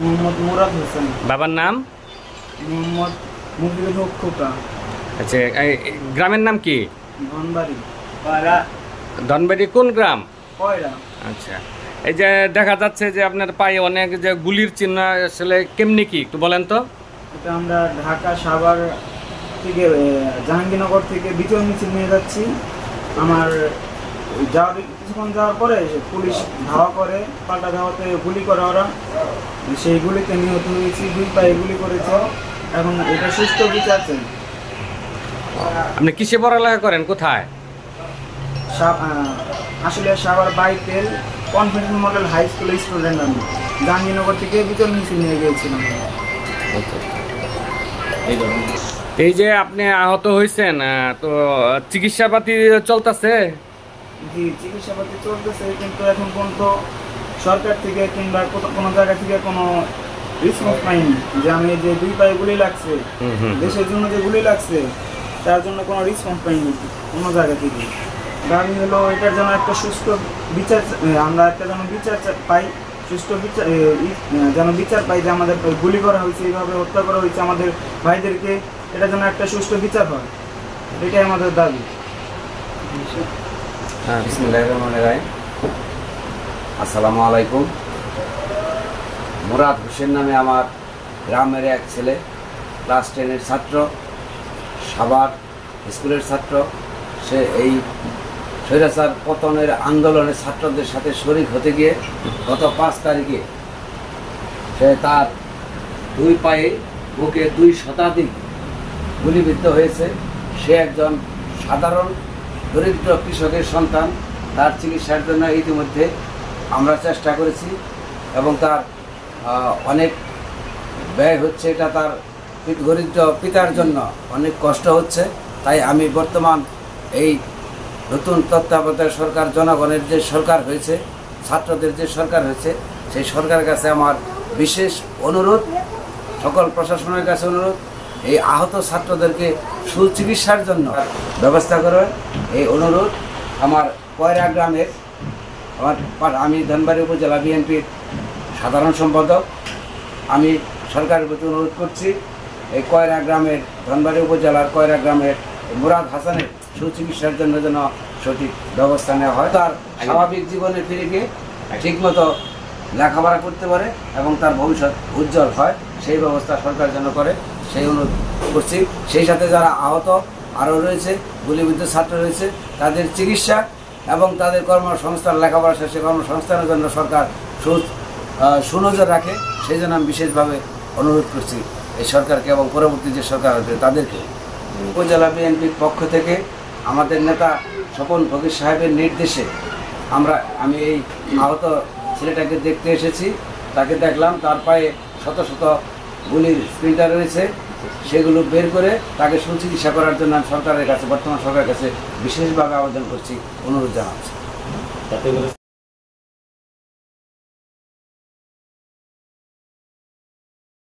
মোহাম্মদ মুরাদ হোসেন। বাবার নাম? মোহাম্মদ মুফিদুল হক খোকা। আচ্ছা এই গ্রামের নাম কি? ধনবাড়ি। ধনবাড়ি কোন গ্রাম? কয়রা। আচ্ছা এই যে দেখা যাচ্ছে যে আপনার পায়ে অনেক যে গুলির চিহ্ন আসলে কেমনি কি একটু বলেন তো। এটা আমরা ঢাকা সাভার থেকে জাহাঙ্গীরনগর থেকে বিজয় মিছিল নিয়ে যাচ্ছি। আমার যাওয়ার কিছুক্ষণ যাওয়ার পরে পুলিশ ধাওয়া করে পাল্টা ধাওয়াতে গুলি করে ওরা। সেই গুলিতে নিহত হয়েছি দুই পায়ে গুলি করেছে। এখন এটা সুস্থ বিচার চাই আপনি কিসে পড়ালেখা করেন? কোথায়? আসলে সাভার বাইতেল কনফিডেন্স মডেল হাই স্কুলের স্টুডেন্ট আমি। জাহাঙ্গীরনগর থেকে বিজয় মিছিল নিয়ে গিয়েছিলাম। এই যে আপনি আহত হয়েছেন তো চিকিৎসাপাতি চলতেছে? জি চিকিৎসাপাতি চলতেছে কিন্তু এখন পর্যন্ত সরকার থেকে কিংবা কোনো জায়গা থেকে কোনো রেসপন্স পাইনি। যে আমি যে দুই পায়ে গুলি লাগছে দেশের জন্য যে গুলি লাগছে তার জন্য কোনো রেসপন্স পাইনি কোনো জায়গা থেকে। দাবি হলো এটার জন্য একটা সুস্থ বিচার আমরা একটা যেন বিচার পাই সুস্থ বিচার যেন বিচার পাই যে আমাদের গুলি করা হয়েছে এইভাবে হত্যা করা হয়েছে আমাদের ভাইদেরকে এটা যেন একটা সুস্থ বিচার হয়। এটাই আমাদের দাবি। হ্যাঁ বিসমুল্লাহির রহমানির আসসালামু আলাইকুম মুরাদ হোসেন নামে আমার গ্রামের এক ছেলে ক্লাস টেনের ছাত্র সাবার স্কুলের ছাত্র। সে এই স্বৈরাচার পতনের আন্দোলনে ছাত্রদের সাথে শরিক হতে গিয়ে গত পাঁচ তারিখে সে তার দুই পায়ে বুকে দুই শতাধিক গুলিবিদ্ধ হয়েছে। সে একজন সাধারণ দরিদ্র কৃষকের সন্তান, তার চিকিৎসার জন্য ইতিমধ্যে আমরা চেষ্টা করেছি এবং তার অনেক ব্যয় হচ্ছে, এটা তার দরিদ্র পিতার জন্য অনেক কষ্ট হচ্ছে। তাই আমি বর্তমান এই নতুন তত্ত্বাবধায়ক সরকার, জনগণের যে সরকার হয়েছে, ছাত্রদের যে সরকার হয়েছে, সেই সরকারের কাছে আমার বিশেষ অনুরোধ, সকল প্রশাসনের কাছে অনুরোধ। এই আহত ছাত্রদেরকে সুচিকিৎসার জন্য ব্যবস্থা করে এই অনুরোধ আমার কয়রা গ্রামের আমার আমি ধনবাড়ি উপজেলা বিএনপির সাধারণ সম্পাদক। আমি সরকারের প্রতি অনুরোধ করছি, এই কয়রা গ্রামের, ধনবাড়ি উপজেলার কয়রা গ্রামের মুরাদ হাসানের সুচিকিৎসার জন্য যেন সঠিক ব্যবস্থা নেওয়া হয়। তার স্বাভাবিক জীবনে ফিরে গিয়ে ঠিকমতো লেখাপড়া করতে পারে এবং তার ভবিষ্যৎ উজ্জ্বল হয়, সেই ব্যবস্থা সরকার যেন করে। সেই অনুরোধ করছি। সেই সাথে যারা আহত আরও রয়েছে, গুলিবিদ্ধ ছাত্র রয়েছে, তাদের চিকিৎসা এবং তাদের কর্মসংস্থান, লেখাপড়া শেষে কর্মসংস্থানের জন্য সরকার সুনজর রাখে। সেই জন্য আমি বিশেষভাবে অনুরোধ করছি এই সরকারকে এবং পরবর্তী যে সরকার হবে তাদেরকে। উপজেলা বিএনপির পক্ষ থেকে আমাদের নেতা স্বপন ফকির সাহেবের নির্দেশে আমরা, আমি এই আহত ছেলেটাকে দেখতে এসেছি। তাকে দেখলাম, তার পায়ে শত শত গুলির স্প্রিন্টার রয়েছে, সেগুলো বের করে তাকে সুচিকিৎসা করার জন্য সরকারের কাছে, বর্তমান সরকারের কাছে বিশেষভাবে আবেদন করছি, অনুরোধ জানাচ্ছি।